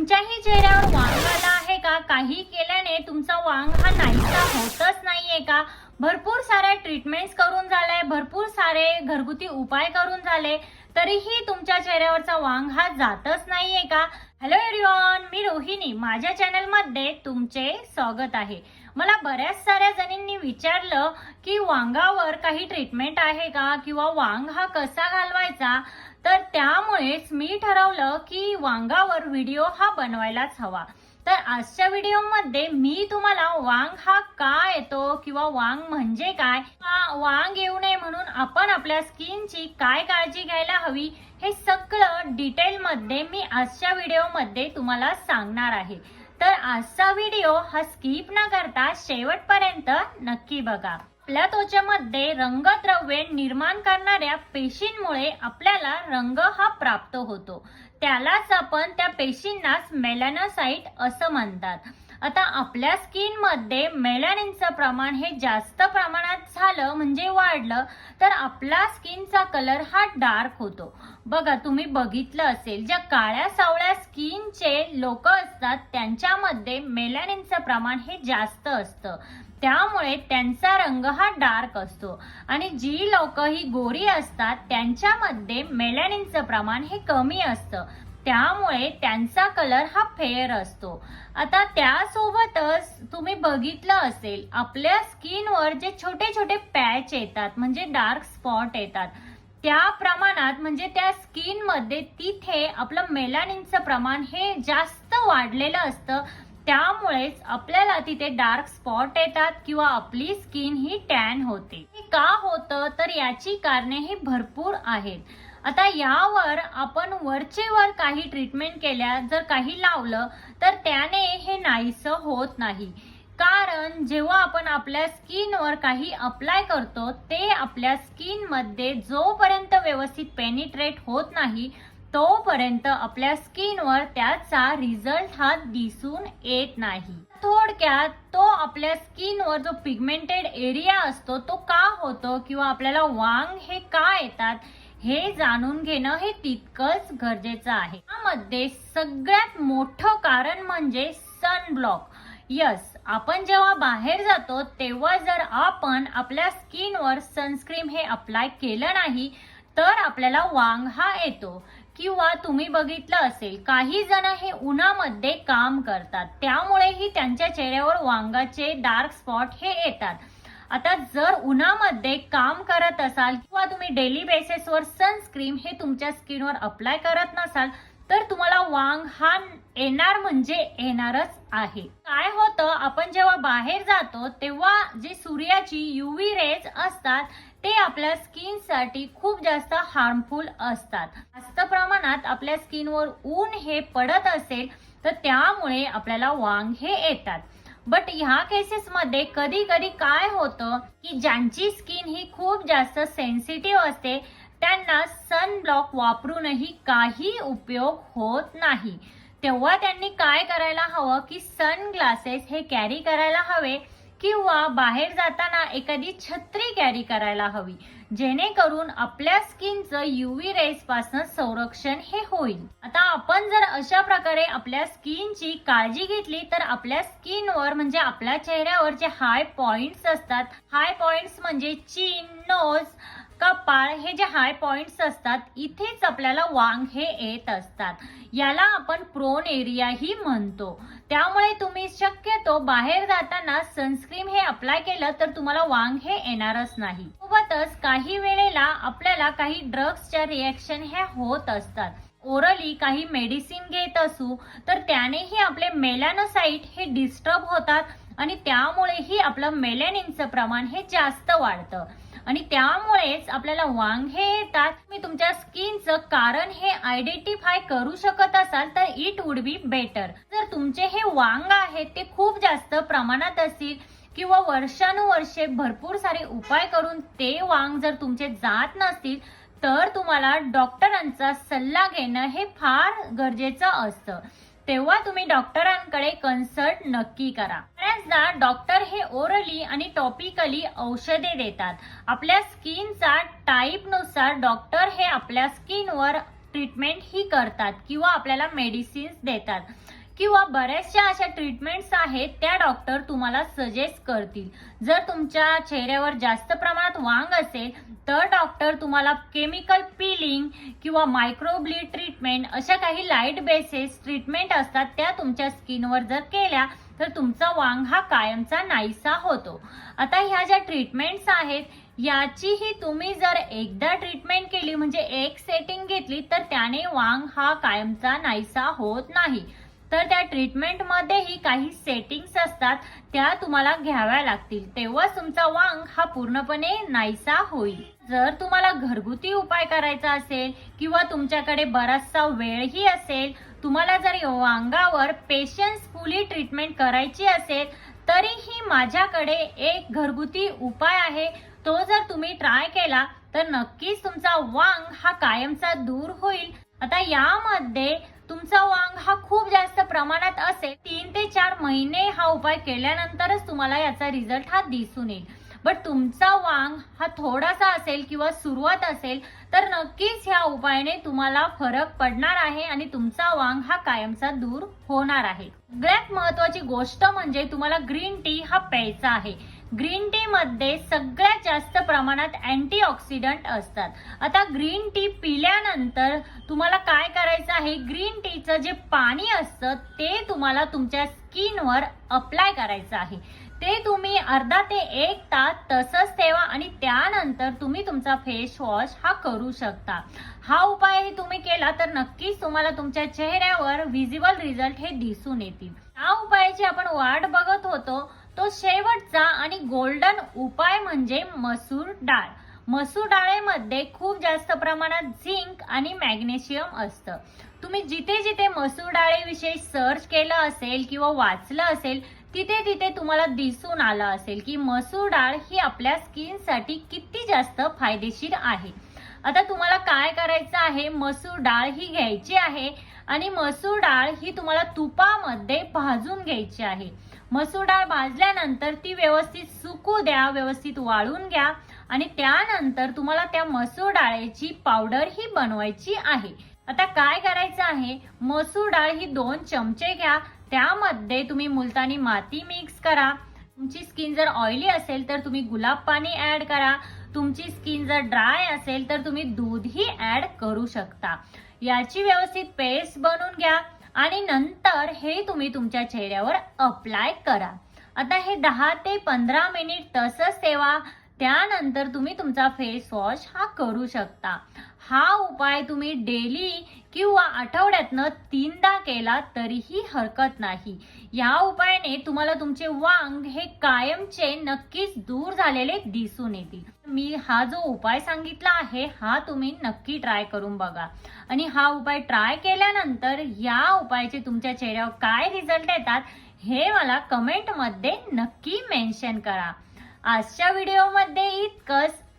तुमच्याही चेहऱ्यावर वांग आला आहे का? काही केल्याने तुमचा वांग हा नाहीसा होतच नाहीये का? भरपूर साऱ्या ट्रीटमेंट्स करून झालाय भरपूर सारे घरगुती उपाय करून झाले तरीही तुमच्या चेहऱ्यावरचा वांग हा जातच नाहीये का? हॅलो एव्हरीवन मी रोहिणी. माझ्या चॅनलमध्ये तुमचे स्वागत आहे. मला बऱ्याच साऱ्या जणींनी विचारलं की वांगावर काही ट्रीटमेंट आहे का? किंवा वांग हा कसा घालवायचा? तर त्यामुळेच मी ठरवलं की वांगावर व्हिडिओ हा बनवायलाच हवा. तर आजच्या व्हिडिओमध्ये मी तुम्हाला वांग हा का येतो किंवा वांग म्हणजे काय? वांग येऊ नये म्हणून आपण आपल्या स्किनची काय काळजी घ्यायला हवी हे सगळं डिटेलमध्ये मी आजच्या व्हिडिओमध्ये तुम्हाला सांगणार आहे. तर आजचा व्हिडिओ हा स्किप न करता शेवटपर्यंत नक्की बघा. आपल्या त्वचेमध्ये रंगद्रव्ये निर्माण करणाऱ्या पेशींमुळे आपल्याला रंग हा प्राप्त होतो. त्यालाच आपण त्या पेशींनाच मेलॅनोसाईट असं म्हणतात. आता आपल्या स्किनमध्ये मेलॅनिनचं प्रमाण हे जास्त प्रमाणात झालं म्हणजे वाढलं तर आपला स्किनचा कलर हा डार्क होतो. बघा तुम्ही बघितलं असेल ज्या काळ्या सावळ्या स्किनचे लोक असतात त्यांच्यामध्ये मेलॅनिनचं प्रमाण हे जास्त असतं. त्यामुळे त्यांचा रंग हा डार्क असतो. आणि जी लोक ही गोरी असतात त्यांच्यामध्ये मेलॅनिनचं प्रमाण हे कमी असतं. त्यामुळे त्यांचा कलर हा फेअर असतो. आता त्यासोबतच तुम्ही बघितलं असेल आपल्या स्किनवर जे छोटे छोटे पॅच येतात म्हणजे डार्क स्पॉट येतात त्या प्रमाणात म्हणजे त्या स्किनमध्ये तिथे आपलं मेलानिनचं प्रमाण हे जास्त वाढलेलं असतं. त्यामुळेच आपल्याला तिथे डार्क स्पॉट येतात किंवा आपली स्किन ही टॅन होते. का होतं? तर याची कारणे ही भरपूर आहेत. आता यावर आपण वरचे वर काही ट्रीटमेंट केल्या जर काही लावलं तर त्याने हे नाहीसं होत नाही. कारण जेव्हा आपण आपल्या स्किनवर काही अप्लाय करतो ते आपल्या स्किनमध्ये जोपर्यंत व्यवस्थित पेनिट्रेट होत नाही तोपर्यंत आपल्या स्किनवर त्याचा रिझल्ट हा दिसून येत नाही. थोडक्यात तो आपल्या स्किनवर जो पिगमेंटेड एरिया असतो तो का होतो किंवा आपल्याला वांग हे का येतात हे जाणून घेणं हे तितकंच गरजेचं आहे. यामध्ये सगळ्यात मोठं कारण म्हणजे सनब्लॉक यस आपण जेव्हा बाहेर जातो तेव्हा जर आपण आपल्या स्किनवर सनस्क्रीन हे अप्लाय केलं नाही तर आपल्याला वांग हा येतो. किंवा तुम्ही बघितलं असेल काही जण हे उन्हामध्ये काम करतात. त्यामुळेही त्यांच्या चेहऱ्यावर वांगाचे डार्क स्पॉट हे येतात. आता जर उन्हामध्ये काम करत असाल किंवा तुम्ही डेली बेसिसवर सनस्क्रीम हे तुमच्या स्किनवर अप्लाय करत नसाल तर तुम्हाला वांग हा येणार म्हणजे येणारच आहे. काय होतं आपण जेव्हा बाहेर जातो तेव्हा जे सूर्याची युव्ही रेज असतात ते आपल्या स्किनसाठी खूप जास्त हार्मफुल असतात. जास्त प्रमाणात आपल्या स्किनवर ऊन हे पडत असेल तर त्यामुळे आपल्याला वांग हे येतात. बट ह्या केसेसमध्ये कधी कधी काय होतं की ज्यांची स्किन ही खूप जास्त सेन्सिटिव्ह असते त्यांना सनब्लॉक वापरूनही काही उपयोग होत नाही. तेव्हा त्यांनी काय करायला हवं की सनग्लासेस हे कॅरी करायला हवे किंवा बाहेर जाताना एखादी छत्री कॅरी करायला हवी जेणेकरून आपल्या स्किनचं युव्ही रेस पासून संरक्षण हे होईल. आता आपण जर अशा प्रकारे आपल्या स्किनची काळजी घेतली तर आपल्या स्किनवर म्हणजे आपल्या चेहऱ्यावर जे हाय पॉइंट्स असतात हाय पॉइंट्स म्हणजे चीन नोज पाळ हे जे हाय पॉइंट्स असतात इथेच आपल्याला वांग हे येत असतात. याला आपण प्रोन एरिया ही म्हणतो. त्यामुळे तुम्ही शक्यतो बाहेर जाताना सनस्क्रीन हे अप्लाय केलं तर तुम्हाला वांग हे येणारच नाही. सोबतच काही वेळेला आपल्याला काही ड्रग्सच्या रिएक्शन ह्या होत असतात. ओरली काही मेडिसिन घेत असू तर त्यानेही आपले मेलॅनोसाईट हे डिस्टर्ब होतात आणि त्यामुळेही आपलं मेलॅनिनचं प्रमाण हे जास्त वाढतं. आणि त्यामुळेच आपल्याला वांग हे येतात. मी तुमच्या स्किनचं कारण हे आयडेंटिफाय करू शकत असाल तर इट वुड बी बेटर जर तुमचे हे वांग आहेत ते खूप जास्त प्रमाणात असतील किंवा वर्षानुवर्षे भरपूर सारे उपाय करून ते वांग जर तुमचे जात नसतील तर तुम्हाला डॉक्टरांचा सल्ला घेणं हे फार गरजेचं असतं. तेव्हा तुम्ही डॉक्टरांकडे कन्सल्ट नक्की करा. बऱ्याचदा डॉक्टर हे ओरली आणि टॉपिकली औषधे देतात. आपल्या स्किनचा टाईपनुसार डॉक्टर हे आपल्या स्किनवर ट्रीटमेंट ही करतात किंवा आपल्याला मेडिसिन्स देतात. किंवा बऱ्याचशा अशा ट्रीटमेंट्स आहेत त्या डॉक्टर तुम्हाला सजेस्ट करतील. जर तुमच्या चेहऱ्यावर जास्त प्रमाणात वांग असेल तर डॉक्टर तुम्हाला केमिकल पिलिंग किंवा मायक्रोब्लीड ट्रीटमेंट अशा काही लाइट बेसेस ट्रीटमेंट असतात त्या तुमच्या स्किनवर जर केल्या तर तुमचा वांग हा कायमचा नाहीसा होतो. आता ह्या ज्या ट्रीटमेंट्स आहेत याचीही तुम्ही जर एकदा ट्रीटमेंट केली म्हणजे एक सेटिंग घेतली तर त्याने वांग हा कायमचा नाहीसा होत नाही. तर त्या ट्रीटमेंटमध्येही काही सेटिंग्स असतात त्या तुम्हाला घ्याव्या लागतील. तेव्हाच तुमचा वांग हा पूर्णपणे नाहीसा होईल. जर तुम्हाला घरगुती उपाय करायचा असेल किंवा तुमच्याकडे बराचसा वेळही असेल तुम्हाला जर वांगावर वांगावर पेशन्सफुली ट्रीटमेंट करायची असेल तरीही माझ्याकडे एक घरगुती उपाय आहे. तो जर तुम्ही ट्राय केला तर नक्कीच तुमचा वांग हा कायमचा दूर होईल. आता यामध्ये तुमचा वांग हा खूप जास्त प्रमाणात असेल तीन ते चार महिने हा उपाय केल्यानंतरच तुम्हाला याचा रिझल्ट हा दिसून येईल. बट तुमचा वांग हा थोडासा असेल किंवा सुरुवात असेल तर नक्कीच ह्या उपायाने तुम्हाला फरक पडणार आहे आणि तुमचा वांग हा कायमचा दूर होणार आहे. सगळ्यात महत्वाची गोष्ट म्हणजे तुम्हाला ग्रीन टी हा प्यायचा आहे. ग्रीन टी मध्ये सगळ्यात जास्त प्रमाणात अँटीऑक्सिडंट असतात. आता ग्रीन टी पिल्यानंतर तुम्हाला काय करायचं आहे? ग्रीन टीचं जे पाणी असतं ते तुम्हाला तुमच्या स्किनवर अप्लाय करायचं आहे. ते तुम्ही अर्धा ते एक तास तसंच ठेवा आणि त्यानंतर तुम्ही तुमचा फेस वॉश हा करू शकता. हा उपाय तुम्ही केला तर नक्कीच तुम्हाला तुमच्या चेहऱ्यावर व्हिजिबल रिझल्ट हे दिसून येतील. या उपायाची आपण वाट बघत होतो. तो शेवटचा आणि गोल्डन उपाय म्हणजे मसूर डाळ. मसूर डाळेमध्ये खूप जास्त प्रमाणात झिंक आणि मॅग्नेशियम असतं. तुम्ही जिथे जिथे मसूर डाळेविषयी सर्च केलं असेल किंवा वाचलं असेल तिथे तिथे तुम्हाला दिसून आलं असेल की मसूर डाळ ही आपल्या स्किनसाठी किती जास्त फायदेशीर आहे. आता तुम्हाला काय करायचं आहे? मसूर डाळ ही घ्यायची आहे आणि मसूर डाळ ही तुम्हाला तुपामध्ये भाजून घ्यायची आहे. मसूर डाळ भाजल्यानंतर ती व्यवस्थित सुकू द्या व्यवस्थित वाळून घ्या आणि त्यानंतर तुम्हाला त्या मसूर डाळीची पावडर ही बनवायची आहे. आता काय करायचं आहे? मसूर डाळ ही दोन चमचे घ्या त्यामध्ये तुम्ही मुलतानी माती मिक्स करा. तुमची स्किन जर ऑइली असेल तर तुम्ही गुलाब पाणी ऍड करा. तुमची स्किन जर ड्राय असेल तर तुम्ही दूधही ऍड करू शकता. याची व्यवस्थित पेस्ट बनवून घ्या. आणि नंतर हे तुम्ही तुमच्या चेहऱ्यावर अप्लाय करा. आता हे दहा ते पंधरा मिनिट तसंच ठेवा. त्यानंतर तुम्ही तुमचा फेस वॉश हा करू शकता. हा उपाय तुम्ही डेली किंवा आठवड्यातनं तीनदा केला तरीही हरकत नाही. या उपायाने तुम्हाला तुमचे वांग हे कायमचे नक्कीच दूर झालेले दिसून येतील. मी हा जो उपाय सांगितला आहे हा तुम्ही नक्की ट्राय करून बघा. आणि हा उपाय ट्राय केल्यानंतर या उपायाचे तुमच्या चेहऱ्यावर काय रिझल्ट येतात हे मला कमेंटमध्ये नक्की मेन्शन करा. आजच्या व्हिडिओमध्ये इतकंच.